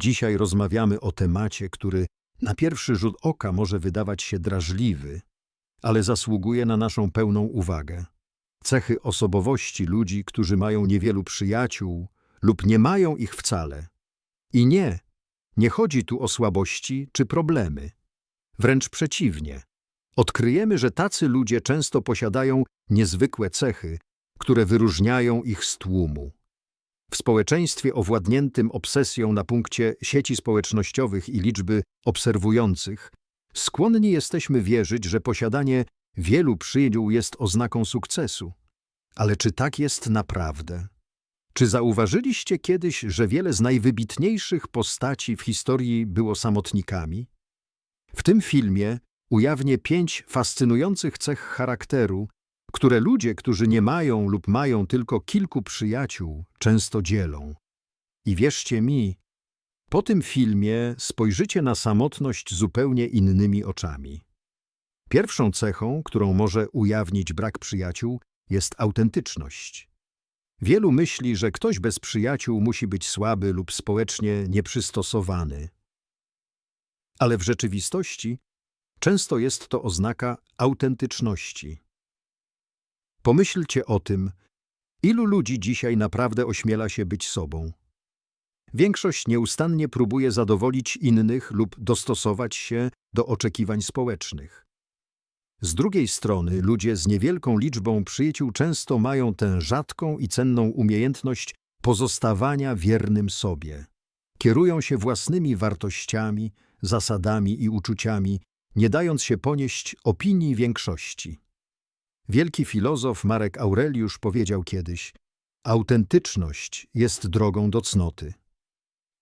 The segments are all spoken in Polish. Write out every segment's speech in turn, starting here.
Dzisiaj rozmawiamy o temacie, który na pierwszy rzut oka może wydawać się drażliwy, ale zasługuje na naszą pełną uwagę. Cechy osobowości ludzi, którzy mają niewielu przyjaciół lub nie mają ich wcale. I nie, nie chodzi tu o słabości czy problemy. Wręcz przeciwnie. Odkryjemy, że tacy ludzie często posiadają niezwykłe cechy, które wyróżniają ich z tłumu. W społeczeństwie owładniętym obsesją na punkcie sieci społecznościowych i liczby obserwujących, skłonni jesteśmy wierzyć, że posiadanie wielu przyjaciół jest oznaką sukcesu. Ale czy tak jest naprawdę? Czy zauważyliście kiedyś, że wiele z najwybitniejszych postaci w historii było samotnikami? W tym filmie ujawnię pięć fascynujących cech charakteru, które ludzie, którzy nie mają lub mają tylko kilku przyjaciół, często dzielą. I wierzcie mi, po tym filmie spojrzycie na samotność zupełnie innymi oczami. Pierwszą cechą, którą może ujawnić brak przyjaciół, jest autentyczność. Wielu myśli, że ktoś bez przyjaciół musi być słaby lub społecznie nieprzystosowany. Ale w rzeczywistości często jest to oznaka autentyczności. Pomyślcie o tym, ilu ludzi dzisiaj naprawdę ośmiela się być sobą. Większość nieustannie próbuje zadowolić innych lub dostosować się do oczekiwań społecznych. Z drugiej strony ludzie z niewielką liczbą przyjaciół często mają tę rzadką i cenną umiejętność pozostawania wiernym sobie. Kierują się własnymi wartościami, zasadami i uczuciami, nie dając się ponieść opinii większości. Wielki filozof Marek Aureliusz powiedział kiedyś: Autentyczność jest drogą do cnoty.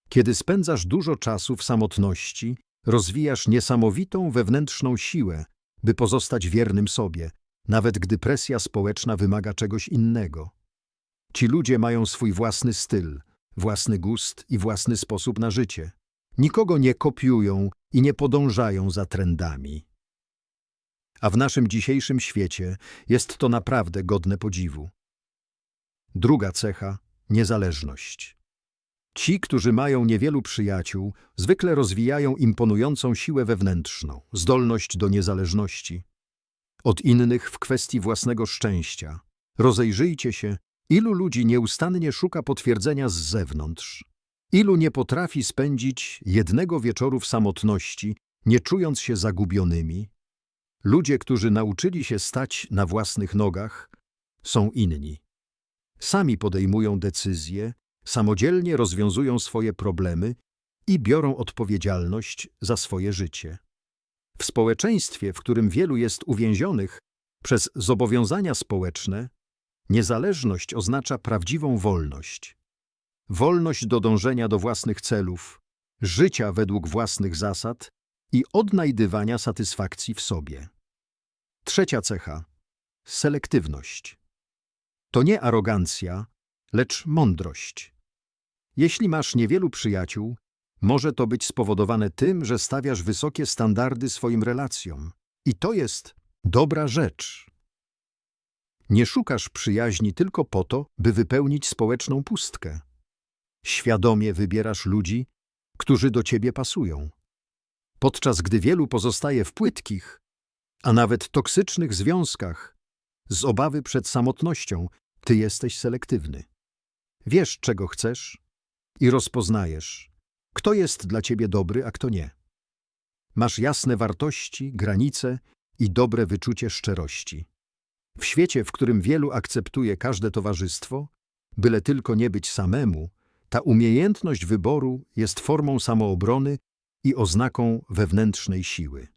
Kiedy spędzasz dużo czasu w samotności, rozwijasz niesamowitą wewnętrzną siłę, by pozostać wiernym sobie, nawet gdy presja społeczna wymaga czegoś innego. Ci ludzie mają swój własny styl, własny gust i własny sposób na życie. Nikogo nie kopiują i nie podążają za trendami. A w naszym dzisiejszym świecie jest to naprawdę godne podziwu. Druga cecha niezależność. Ci, którzy mają niewielu przyjaciół, zwykle rozwijają imponującą siłę wewnętrzną, zdolność do niezależności. Od innych w kwestii własnego szczęścia. Rozejrzyjcie się, ilu ludzi nieustannie szuka potwierdzenia z zewnątrz. Ilu nie potrafi spędzić jednego wieczoru w samotności, nie czując się zagubionymi. Ludzie, którzy nauczyli się stać na własnych nogach, są inni. Sami podejmują decyzje, samodzielnie rozwiązują swoje problemy i biorą odpowiedzialność za swoje życie. W społeczeństwie, w którym wielu jest uwięzionych przez zobowiązania społeczne, niezależność oznacza prawdziwą wolność. Wolność do dążenia do własnych celów, życia według własnych zasad i odnajdywania satysfakcji w sobie. Trzecia cecha selektywność. To nie arogancja, lecz mądrość. Jeśli masz niewielu przyjaciół, może to być spowodowane tym, że stawiasz wysokie standardy swoim relacjom. I to jest dobra rzecz. Nie szukasz przyjaźni tylko po to, by wypełnić społeczną pustkę. Świadomie wybierasz ludzi, którzy do ciebie pasują. Podczas gdy wielu pozostaje w płytkich, a nawet toksycznych związkach, z obawy przed samotnością, ty jesteś selektywny. Wiesz, czego chcesz i rozpoznajesz, kto jest dla ciebie dobry, a kto nie. Masz jasne wartości, granice i dobre wyczucie szczerości. W świecie, w którym wielu akceptuje każde towarzystwo, byle tylko nie być samemu, ta umiejętność wyboru jest formą samoobrony i oznaką wewnętrznej siły.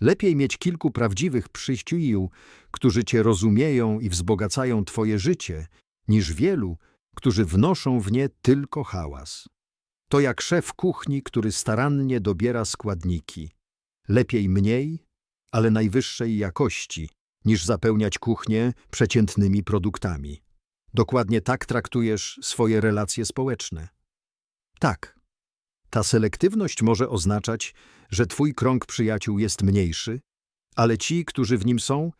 Lepiej mieć kilku prawdziwych przyjaciół, którzy cię rozumieją i wzbogacają twoje życie, niż wielu, którzy wnoszą w nie tylko hałas. To jak szef kuchni, który starannie dobiera składniki. Lepiej mniej, ale najwyższej jakości, niż zapełniać kuchnię przeciętnymi produktami. Dokładnie tak traktujesz swoje relacje społeczne. Tak, ta selektywność może oznaczać, że twój krąg przyjaciół jest mniejszy, ale ci, którzy w nim są,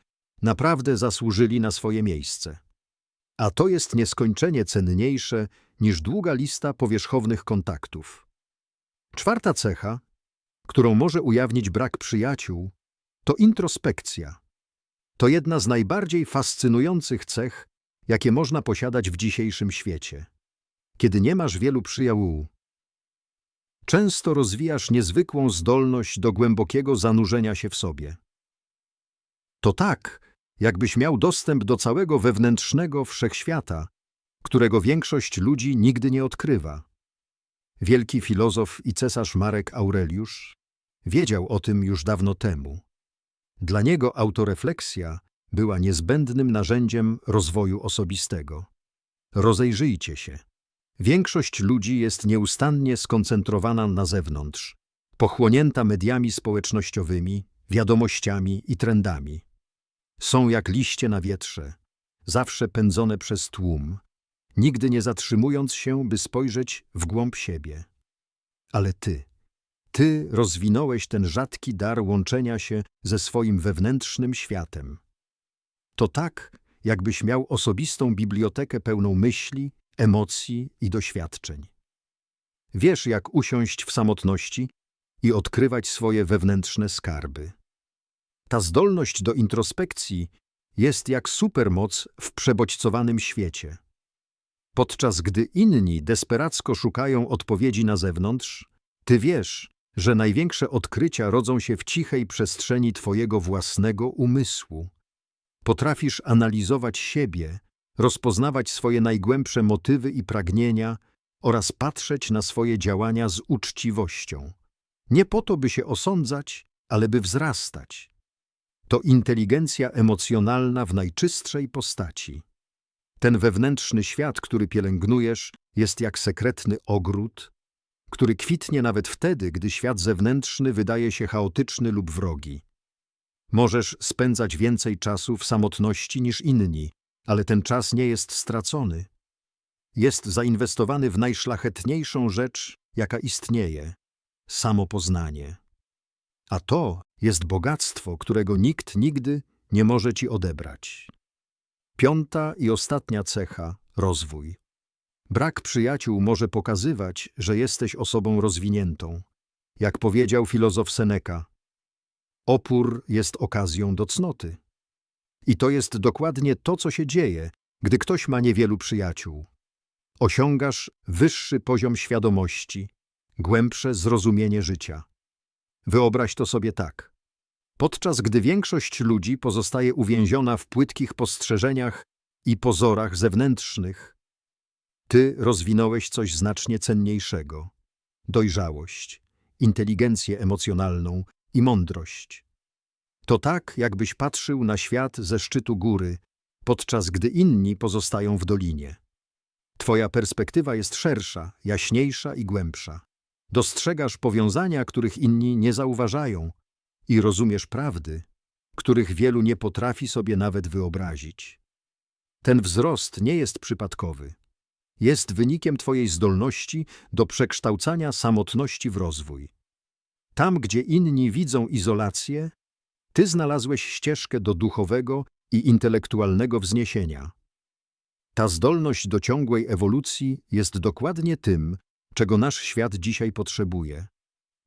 naprawdę zasłużyli na swoje miejsce. A to jest nieskończenie cenniejsze niż długa lista powierzchownych kontaktów. Czwarta cecha, którą może ujawnić brak przyjaciół, to introspekcja. To jedna z najbardziej fascynujących cech, jakie można posiadać w dzisiejszym świecie. Kiedy nie masz wielu przyjaciół, często rozwijasz niezwykłą zdolność do głębokiego zanurzenia się w sobie. To tak, jakbyś miał dostęp do całego wewnętrznego wszechświata, którego większość ludzi nigdy nie odkrywa. Wielki filozof i cesarz Marek Aureliusz wiedział o tym już dawno temu. Dla niego autorefleksja była niezbędnym narzędziem rozwoju osobistego. Rozejrzyjcie się. Większość ludzi jest nieustannie skoncentrowana na zewnątrz, pochłonięta mediami społecznościowymi, wiadomościami i trendami. Są jak liście na wietrze, zawsze pędzone przez tłum, nigdy nie zatrzymując się, by spojrzeć w głąb siebie. Ale ty, ty rozwinąłeś ten rzadki dar łączenia się ze swoim wewnętrznym światem. To tak, jakbyś miał osobistą bibliotekę pełną myśli, emocji i doświadczeń. Wiesz, jak usiąść w samotności i odkrywać swoje wewnętrzne skarby. Ta zdolność do introspekcji jest jak supermoc w przebodźcowanym świecie. Podczas gdy inni desperacko szukają odpowiedzi na zewnątrz, ty wiesz, że największe odkrycia rodzą się w cichej przestrzeni twojego własnego umysłu. Potrafisz analizować siebie, rozpoznawać swoje najgłębsze motywy i pragnienia oraz patrzeć na swoje działania z uczciwością. Nie po to, by się osądzać, ale by wzrastać. To inteligencja emocjonalna w najczystszej postaci. Ten wewnętrzny świat, który pielęgnujesz, jest jak sekretny ogród, który kwitnie nawet wtedy, gdy świat zewnętrzny wydaje się chaotyczny lub wrogi. Możesz spędzać więcej czasu w samotności niż inni, ale ten czas nie jest stracony. Jest zainwestowany w najszlachetniejszą rzecz, jaka istnieje samopoznanie. A to jest bogactwo, którego nikt nigdy nie może ci odebrać. Piąta i ostatnia cecha rozwój. Brak przyjaciół może pokazywać, że jesteś osobą rozwiniętą. Jak powiedział filozof Seneca, opór jest okazją do cnoty. I to jest dokładnie to, co się dzieje, gdy ktoś ma niewielu przyjaciół. Osiągasz wyższy poziom świadomości, głębsze zrozumienie życia. Wyobraź to sobie tak. Podczas gdy większość ludzi pozostaje uwięziona w płytkich postrzeżeniach i pozorach zewnętrznych, ty rozwinąłeś coś znacznie cenniejszego dojrzałość, inteligencję emocjonalną i mądrość. To tak, jakbyś patrzył na świat ze szczytu góry, podczas gdy inni pozostają w dolinie. Twoja perspektywa jest szersza, jaśniejsza i głębsza. Dostrzegasz powiązania, których inni nie zauważają i rozumiesz prawdy, których wielu nie potrafi sobie nawet wyobrazić. Ten wzrost nie jest przypadkowy. Jest wynikiem Twojej zdolności do przekształcania samotności w rozwój. Tam, gdzie inni widzą izolację, Ty znalazłeś ścieżkę do duchowego i intelektualnego wzniesienia. Ta zdolność do ciągłej ewolucji jest dokładnie tym, czego nasz świat dzisiaj potrzebuje.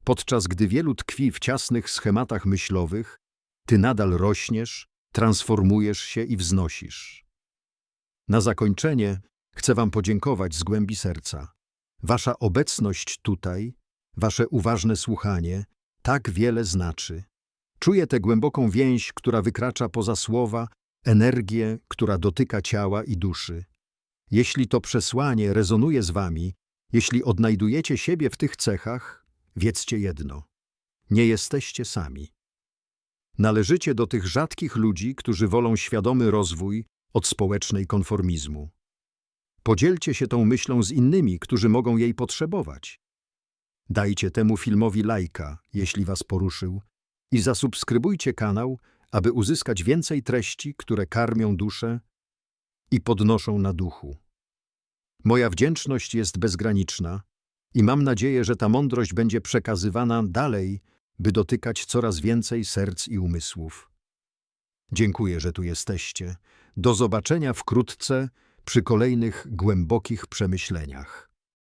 Podczas gdy wielu tkwi w ciasnych schematach myślowych, ty nadal rośniesz, transformujesz się i wznosisz. Na zakończenie chcę Wam podziękować z głębi serca. Wasza obecność tutaj, Wasze uważne słuchanie tak wiele znaczy. Czuję tę głęboką więź, która wykracza poza słowa, energię, która dotyka ciała i duszy. Jeśli to przesłanie rezonuje z Wami, jeśli odnajdujecie siebie w tych cechach, wiedzcie jedno. Nie jesteście sami. Należycie do tych rzadkich ludzi, którzy wolą świadomy rozwój od społecznej konformizmu. Podzielcie się tą myślą z innymi, którzy mogą jej potrzebować. Dajcie temu filmowi lajka, jeśli was poruszył, i zasubskrybujcie kanał, aby uzyskać więcej treści, które karmią duszę i podnoszą na duchu. Moja wdzięczność jest bezgraniczna i mam nadzieję, że ta mądrość będzie przekazywana dalej, by dotykać coraz więcej serc i umysłów. Dziękuję, że tu jesteście. Do zobaczenia wkrótce przy kolejnych głębokich przemyśleniach.